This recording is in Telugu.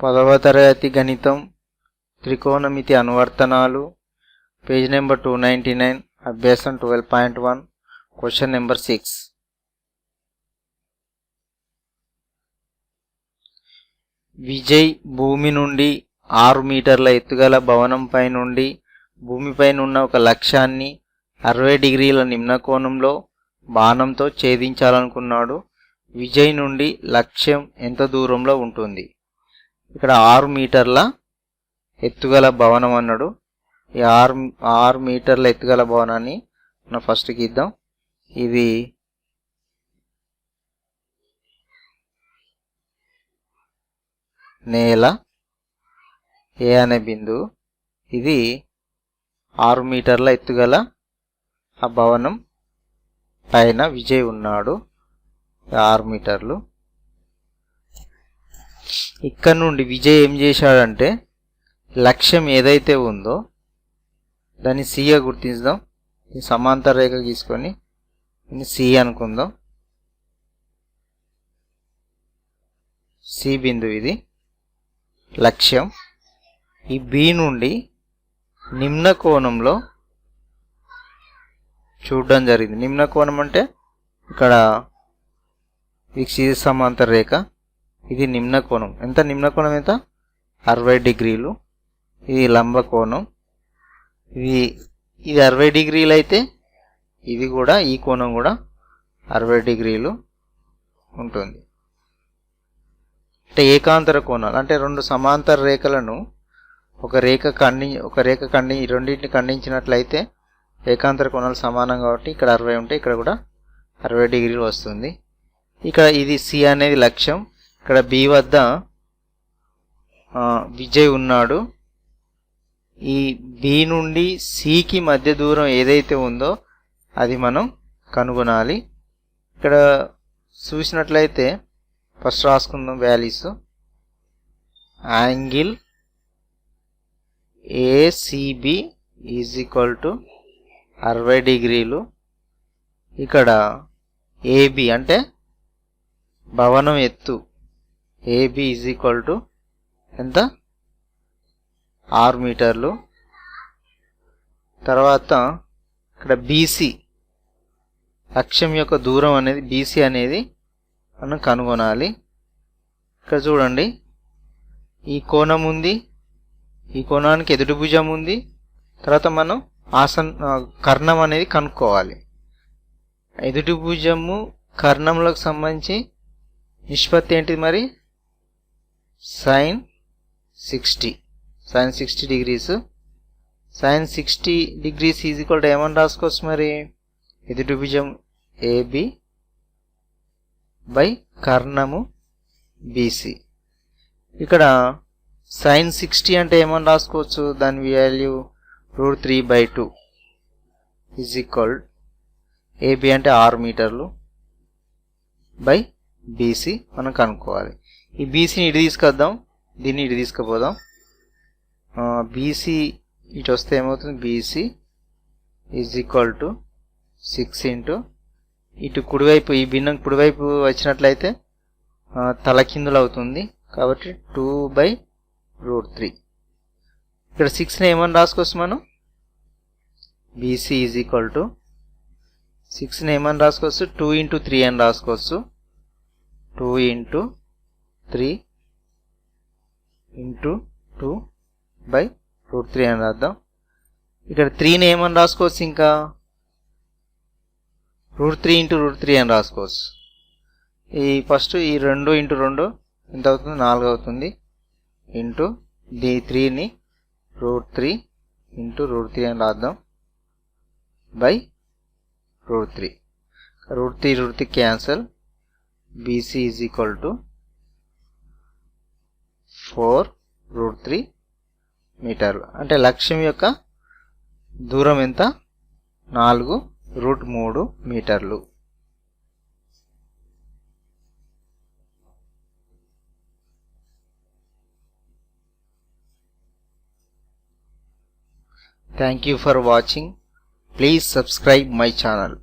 పదవ తరగతి గణితం త్రికోణమితి అనువర్తనాలు page number two ninety nine అభ్యాసం twelve point one question number six Vijay భూమి నుండి ఆరు మీటర్ల ఎత్తుగల భవనంపై నుండి భూమిపైన ఉన్న ఒక లక్ష్యాన్ని అరవై డిగ్రీల నిమ్న కోణంలో బాణంతో ఛేదించాలనుకున్నాడు. విజయ్ నుండి లక్ష్యం ఎంత దూరంలో ఉంటుంది? ఇక్కడ ఆరు మీటర్ల ఎత్తుగల భవనం అన్నాడు ఈ ఆరు ఆరు మీటర్ల ఎత్తుగల భవనాన్ని మనం ఫస్ట్ గీద్దాం ఇది నేల ఏ అనే బిందువు. ఇది ఆరు మీటర్ల ఎత్తుగల ఆ భవనం. పైన విజయ్ ఉన్నాడు. ఆరు మీటర్లు. ఇక్కడ నుండి విజయ్ ఏం చేశాడంటే లక్ష్యం ఏదైతే ఉందో దాన్ని సిగా గుర్తించుదాం. సమాంతర రేఖ గీసుకొని సి అనుకుందాం. సి బిందు ఇది. లక్ష్యం. ఈ బి నుండి నిమ్న కోణంలో చూడడం జరిగింది. నిమ్న కోణం అంటే ఇక్కడ ఇది సమాంతర రేఖ. ఇది నిమ్న కోణం. ఎంత నిమ్న కోణం ఎంత? అరవై డిగ్రీలు. ఇది లంబ కోణం. ఇది ఇది అరవై డిగ్రీలు అయితే ఇది కూడా ఈ కోణం కూడా అరవై డిగ్రీలు ఉంటుంది. అంటే ఏకాంతర కోణాలు. అంటే రెండు సమాంతర రేఖలను ఒక రేఖ ఖండి ఒక రేఖ ఖండి రెండింటిని ఖండించినట్లయితే ఏకాంతర కోణాలు సమానం కాబట్టి ఇక్కడ అరవై ఉంటే ఇక్కడ కూడా అరవై డిగ్రీలు వస్తుంది. ఇక్కడ ఇది సి అనేది లక్ష్యం. ఇక్కడ బి వద్ద విజయ్ ఉన్నాడు. ఈ బి నుండి సికి మధ్య దూరం ఏదైతే ఉందో అది మనం కనుగొనాలి. ఇక్కడ చూసినట్లయితే first రాసుకుందాం values. Angle ACB is equal to అరవై డిగ్రీలు. ఇక్కడ ఏబి అంటే భవనం ఎత్తు. ఏబి ఈజ్ ఈక్వల్ టు ఎంత? ఆరు మీటర్లు. తర్వాత ఇక్కడ బీసీ లక్ష్యం యొక్క దూరం అనేది బీసీ అనేది మనం కనుగొనాలి. ఇక్కడ చూడండి. ఈ కోణం ఉంది. ఈ కోణానికి ఎదుటి భుజం ఉంది. తర్వాత మనం ఆసన్ కర్ణం అనేది కనుక్కోవాలి. ఎదుటి భుజము కర్ణంలోకి సంబంధించి నిష్పత్తి ఏంటిది మరి? Sine sixty. Sine sixty degrees. Sine sixty degrees is equal to ఏమని రాసుకోవచ్చు మరి. ఇది భుజం ఏబి బై కర్ణము బీసీ ఇక్కడ సైన్ సిక్స్టీ అంటే ఏమని రాసుకోవచ్చు. దాని value root three by two is equal AB అంటే ఆరు మీటర్లు బై బీసీ మనం కనుక్కోవాలి. ఈ బీసీని ఇటు తీసుకొద్దాం. దీన్ని ఇటు తీసుకుపోదాం. బీసీ ఇటు వస్తే ఏమవుతుంది? BC is equal to six into ఇటు కుడివైపు ఈ భిన్నం కుడివైపు వచ్చినట్లయితే తల తలకిందులు అవుతుంది. కాబట్టి టూ బై రూట్ త్రీ ఇక్కడ సిక్స్ని ఏమని రాసుకోవచ్చు మనం? బీసీ ఈజ్ ఈక్వల్ టు సిక్స్ని ఏమని రాసుకోవచ్చు? టూ ఇంటూ త్రీ అని రాసుకోవచ్చు. Two into three into two by root three అని రాద్దాం. ఇక్కడ త్రీని ఏమని రాసుకోవచ్చు ఇంకా? Root three into root three అని రాసుకోవచ్చు. ఈ ఫస్ట్ ఈ రెండు ఇంటూ రెండు ఎంత అవుతుంది? నాలుగు అవుతుంది. ఇంటూ దీ త్రీని root three into root three అని రాద్దాం. By root three. Root three root three cancel. BC is equal to four root three మీటర్లు. అంటే లక్ష్యం యొక్క దూరం ఎంత? నాలుగు రూట్ మూడు మీటర్లు. Thank you for watching please subscribe my channel